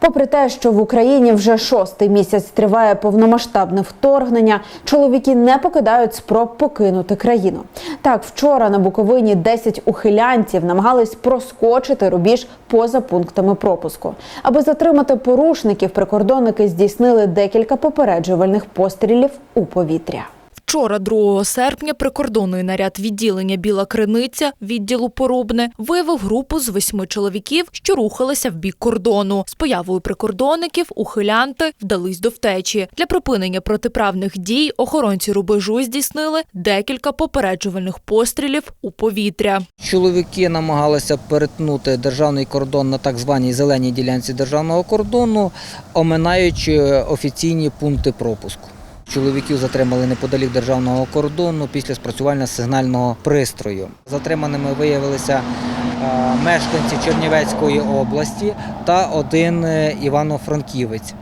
Попри те, що в Україні вже шостий місяць триває повномасштабне вторгнення, чоловіки не покидають спроб покинути країну. Так, вчора на Буковині 10 ухилянтів намагались проскочити рубіж поза пунктами пропуску. Аби затримати порушників, прикордонники здійснили декілька попереджувальних пострілів у повітря. Вчора, 2 серпня, прикордонний наряд відділення Біла Криниця відділу Порубне виявив групу з восьми чоловіків, що рухалися в бік кордону. З появою прикордонників ухилянти вдались до втечі. Для припинення протиправних дій охоронці рубежу здійснили декілька попереджувальних пострілів у повітря. Чоловіки намагалися перетнути державний кордон на так званій зеленій ділянці державного кордону, оминаючи офіційні пункти пропуску. Чоловіків затримали неподалік державного кордону після спрацювання сигнального пристрою. Затриманими виявилися е, мешканці Чернівецької області та один е, івано-франківець.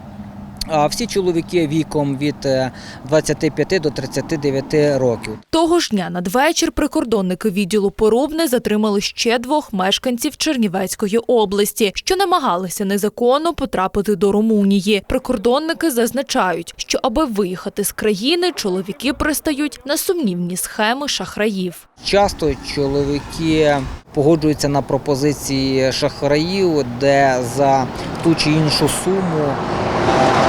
А всі чоловіки віком від е, 25 до 39 років. Того ж дня надвечір прикордонники відділу Порубне затримали ще двох мешканців Чернівецької області, що намагалися незаконно потрапити до Румунії. Прикордонники зазначають, що аби виїхати з країни, чоловіки пристають на сумнівні схеми шахраїв. Часто чоловіки погоджуються на пропозиції шахраїв, де за ту чи іншу суму е,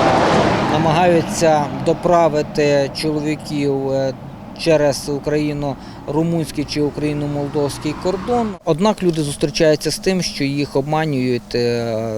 намагаються доправити чоловіків е, через Україно-румунський чи Україно-молдовський кордон. Однак люди зустрічаються з тим, що їх обманюють, е,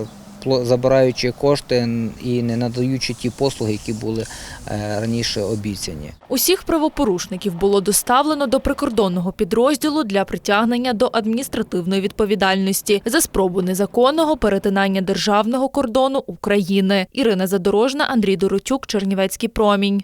забираючи кошти і не надаючи ті послуги, які були е, раніше обіцяні. Усіх правопорушників було доставлено до прикордонного підрозділу для притягнення до адміністративної відповідальності за спробу незаконного перетинання державного кордону України. Ірина Задорожна, Андрій Доротюк, Чернівецький промінь.